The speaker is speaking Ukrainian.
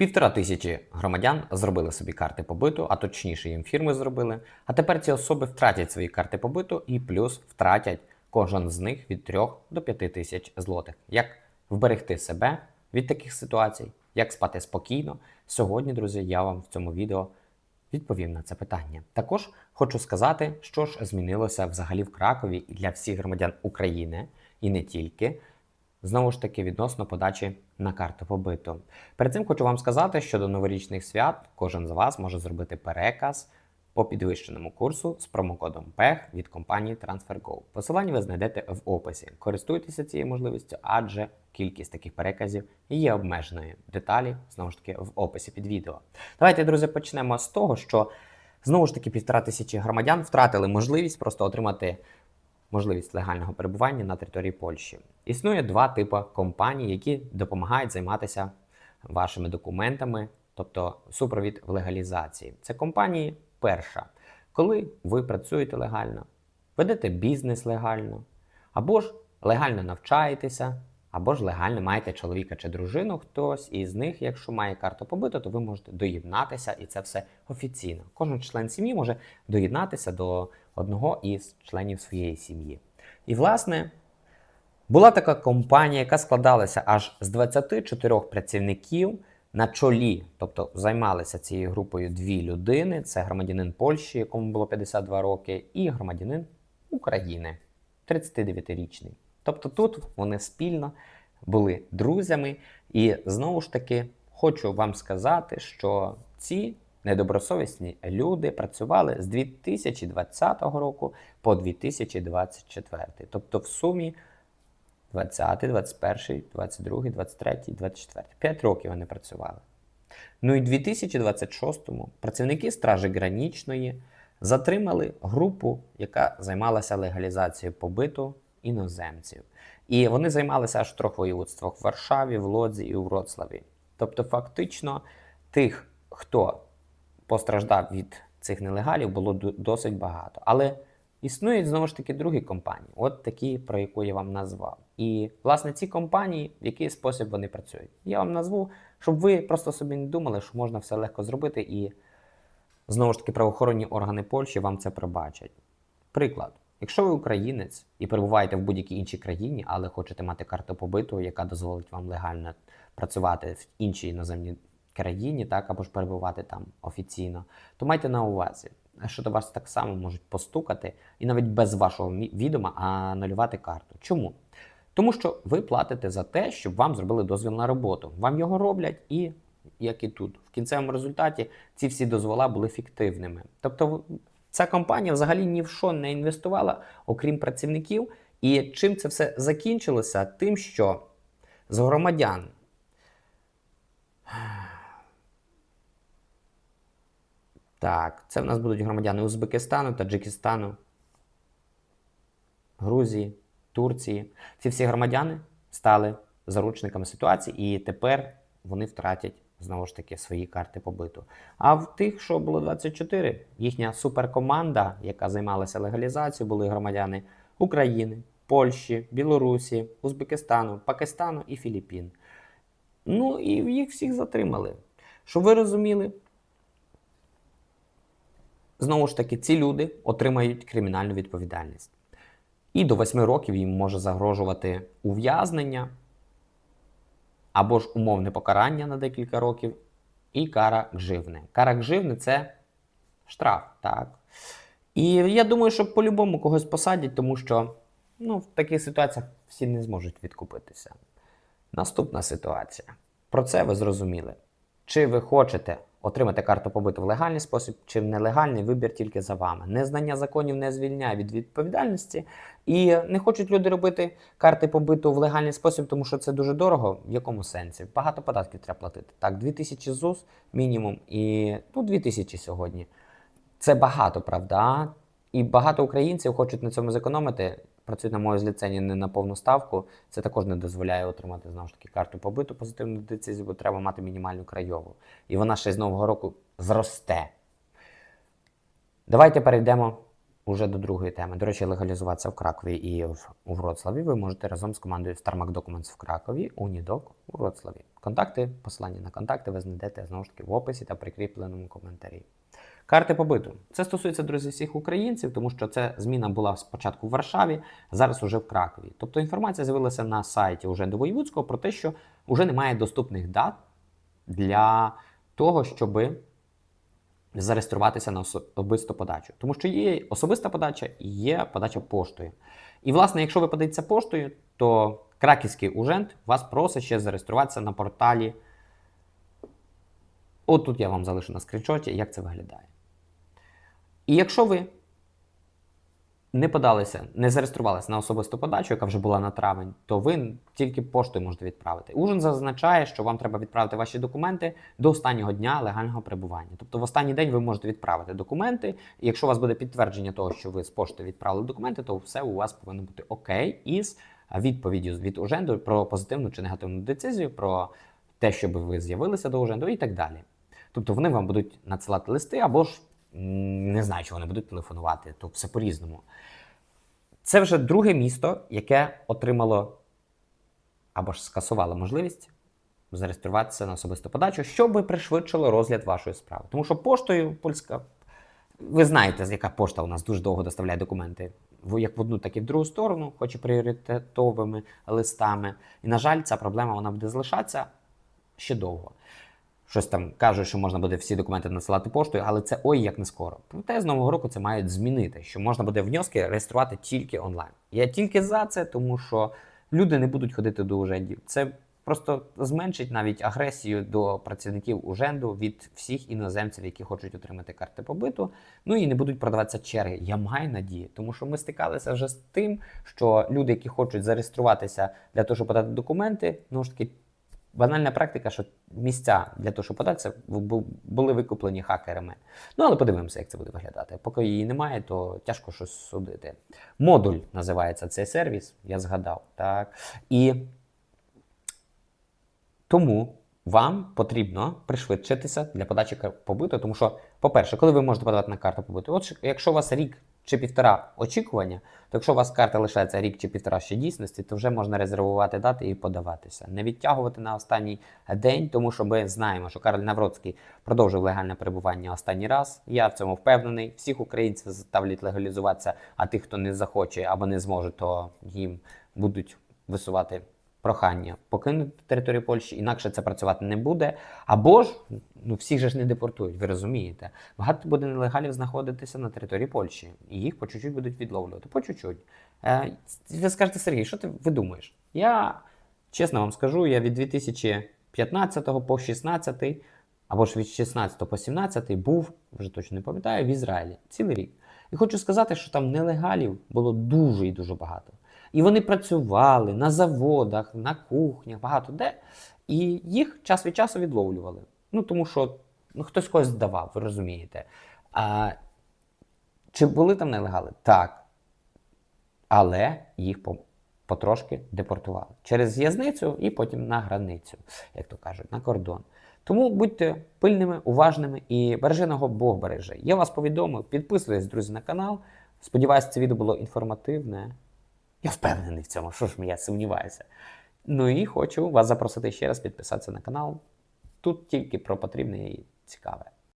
Півтора тисячі громадян зробили собі карти побиту, а точніше їм фірми зробили. А тепер ці особи втратять свої карти побиту і плюс втратять кожен з них від 3 до 5 тисяч злотих. Як вберегти себе від таких ситуацій, як спати спокійно? Сьогодні, друзі, я вам в цьому відео відповім на це питання. Також хочу сказати, що ж змінилося взагалі в Кракові для всіх громадян України і не тільки. Знову ж таки, відносно подачі на карту побиту. Перед цим хочу вам сказати, що до новорічних свят кожен з вас може зробити переказ по підвищеному курсу з промокодом PEH від компанії TransferGo. Посилання ви знайдете в описі. Користуйтеся цією можливістю, адже кількість таких переказів є обмеженою. Деталі знову ж таки в описі під відео. Давайте, друзі, почнемо з того, що знову ж таки півтора тисячі громадян втратили можливість просто отримати можливість легального перебування на території Польщі. Існує два типи компаній, які допомагають займатися вашими документами, тобто супровід в легалізації. Це компанії перша, коли ви працюєте легально, ведете бізнес легально, або ж легально навчаєтеся, або ж легально маєте чоловіка чи дружину. Хтось із них, якщо має карту побиту, то ви можете доєднатися, і це все офіційно. Кожен член сім'ї може доєднатися до одного із членів своєї сім'ї. І, власне, була така компанія, яка складалася аж з 24 працівників на чолі, тобто займалися цією групою дві людини: це громадянин Польщі, якому було 52 роки, і громадянин України, 39-річний. Тобто тут вони спільно були друзями, і знову ж таки хочу вам сказати, що ці недобросовісні люди працювали з 2020 року по 2024. Тобто в сумі 20, 21, 22, 23, 24. 5 років вони працювали. Ну і в 2026-му працівники Стражі Гранічної затримали групу, яка займалася легалізацією побиту іноземців. І вони займалися аж в трьох воєводствах в Варшаві, в Лодзі і у Вроцлаві. Тобто, фактично, тих, хто постраждав від цих нелегалів, було досить багато. Але існують знову ж таки другі компанії, от такі, про яку я вам назвав. І власне ці компанії, в який спосіб вони працюють. Я вам назву, щоб ви просто собі не думали, що можна все легко зробити, і знову ж таки правоохоронні органи Польщі вам це пробачать. Приклад. Якщо ви українець і перебуваєте в будь-якій іншій країні, але хочете мати карту побиту, яка дозволить вам легально працювати в іншій іноземній країні, так або ж перебувати там офіційно, то майте на увазі, що до вас так само можуть постукати і навіть без вашого відома анулювати карту. Чому? Тому що ви платите за те, щоб вам зробили дозвіл на роботу. Вам його роблять, і як і тут, в кінцевому результаті ці всі дозвола були фіктивними. Тобто, ця компанія взагалі ні в що не інвестувала, окрім працівників. І чим це все закінчилося? Тим, що з громадян Так, це в нас будуть громадяни Узбекистану, Таджикистану, Грузії, Турції. Ці всі громадяни стали заручниками ситуації, і тепер вони втратять знову ж таки свої карти побиту. А в тих, що було 24, їхня суперкоманда, яка займалася легалізацією, були громадяни України, Польщі, Білорусі, Узбекистану, Пакистану і Філіппін. Ну і їх всіх затримали. Щоб ви розуміли, знову ж таки, ці люди отримають кримінальну відповідальність. І до 8 років їм може загрожувати ув'язнення або ж умовне покарання на декілька років, і кара гживни. Кара гживни це штраф, так. І я думаю, що по-любому когось посадять, тому що ну, в таких ситуаціях всі не зможуть відкупитися. Наступна ситуація. Про це ви зрозуміли. Чи ви хочете отримати карту побиту в легальний спосіб, чи в нелегальний вибір тільки за вами. Незнання законів не звільняє від відповідальності. І не хочуть люди робити карти побиту в легальний спосіб, тому що це дуже дорого. В якому сенсі? Багато податків треба платити. Так, 2000 ЗУС мінімум, і ну, 2000 сьогодні. Це багато, правда? І багато українців хочуть на цьому зекономити. Працюють на моїй ліцензії не на повну ставку. Це також не дозволяє отримати знову ж таки карту побиту позитивну децизію, бо треба мати мінімальну краєву. І вона ще з нового року зросте. Давайте перейдемо уже до другої теми. До речі, легалізуватися в Кракові і в, у Вроцлаві ви можете разом з командою StarMac Documents в Кракові, Унідок у Вроцлаві. Контакти, посилання на контакти ви знайдете знову ж таки в описі та прикріпленому коментарі. Карти побиту. Це стосується, друзі, всіх українців, тому що ця зміна була спочатку в Варшаві, зараз уже в Кракові. Тобто інформація з'явилася на сайті уже до Воєвудського про те, що вже немає доступних дат для того, щоби зареєструватися на особисту подачу. Тому що є особиста подача і є подача поштою. І, власне, якщо ви подаєтеся поштою, то краківський ужент вас просить ще зареєструватися на порталі. От тут я вам залишу на скріншоті, як це виглядає. І якщо ви не подалися, не зареєструвалися на особисту подачу, яка вже була на травень, то ви тільки поштою можете відправити. Ужин зазначає, що вам треба відправити ваші документи до останнього дня легального перебування. Тобто в останній день ви можете відправити документи. І якщо у вас буде підтвердження того, що ви з пошти відправили документи, то все у вас повинно бути окей із відповіддю від Уженду про позитивну чи негативну децизію, про те, щоб ви з'явилися до Уженду і так далі. Тобто вони вам будуть надсилати листи або ж не знаю, чи вони будуть телефонувати, то все по-різному. Це вже друге місто, яке отримало або ж скасувало можливість зареєструватися на особисту подачу, щоб пришвидшило розгляд вашої справи. Тому що поштою польська, ви знаєте, яка пошта у нас дуже довго доставляє документи, як в одну, так і в другу сторону, хоч і пріоритетовими листами. І, на жаль, ця проблема вона буде залишатися ще довго. Щось там кажуть, що можна буде всі документи надсилати поштою, але це ой як не скоро. Проте з нового року це мають змінити, що можна буде внески реєструвати тільки онлайн. Я тільки за це, тому що люди не будуть ходити до ужендів. Це просто зменшить навіть агресію до працівників уженду від всіх іноземців, які хочуть отримати карти побиту. Ну і не будуть продаватися черги. Я маю надію, тому що ми стикалися вже з тим, що люди, які хочуть зареєструватися для того, щоб подати документи, ну ж таки. Банальна практика, що місця для того, щоб податися, були викуплені хакерами. Ну, але подивимося, як це буде виглядати. Поки її немає, то тяжко щось судити. Модуль називається цей сервіс, я згадав. Так. І тому вам потрібно пришвидшитися для подачі побиту, тому що, по-перше, коли ви можете подавати на карту побиту, от якщо у вас рік чи півтора очікування, то якщо у вас карта лишається рік чи півтора ще дійсності, то вже можна резервувати дати і подаватися. Не відтягувати на останній день, тому що ми знаємо, що Карл Навроцький продовжив легальне перебування останній раз. Я в цьому впевнений. Всіх українців заставлять легалізуватися, а тих, хто не захоче або не зможе, то їм будуть висувати прохання покинути територію Польщі, інакше це працювати не буде. Або ж ну всіх же ж не депортують, ви розумієте. Багато буде нелегалів знаходитися на території Польщі, і їх по чуть-чуть будуть відловлювати. По чуть-чуть. Е, ви скажете, Сергій, що ти видумуєш? Я чесно вам скажу, я від 2015 по 16 або ж від 16 по 17 був, вже точно не пам'ятаю, в Ізраїлі цілий рік. І хочу сказати, що там нелегалів було дуже і дуже багато. І вони працювали на заводах, на кухнях, багато де. І їх час від часу відловлювали. Ну тому що ну, хтось когось здавав, ви розумієте. А, чи були там нелегали? Так. Але їх по- потрошки депортували через в'язницю і потім на границю, як то кажуть, на кордон. Тому будьте пильними, уважними і береженого Бог береже. Я вас повідомив, підписуйтесь, друзі, на канал. Сподіваюсь, це відео було інформативне. Я впевнений в цьому, що ж я сумніваюся. Ну і хочу вас запросити ще раз підписатися на канал. Тут тільки про потрібне і цікаве.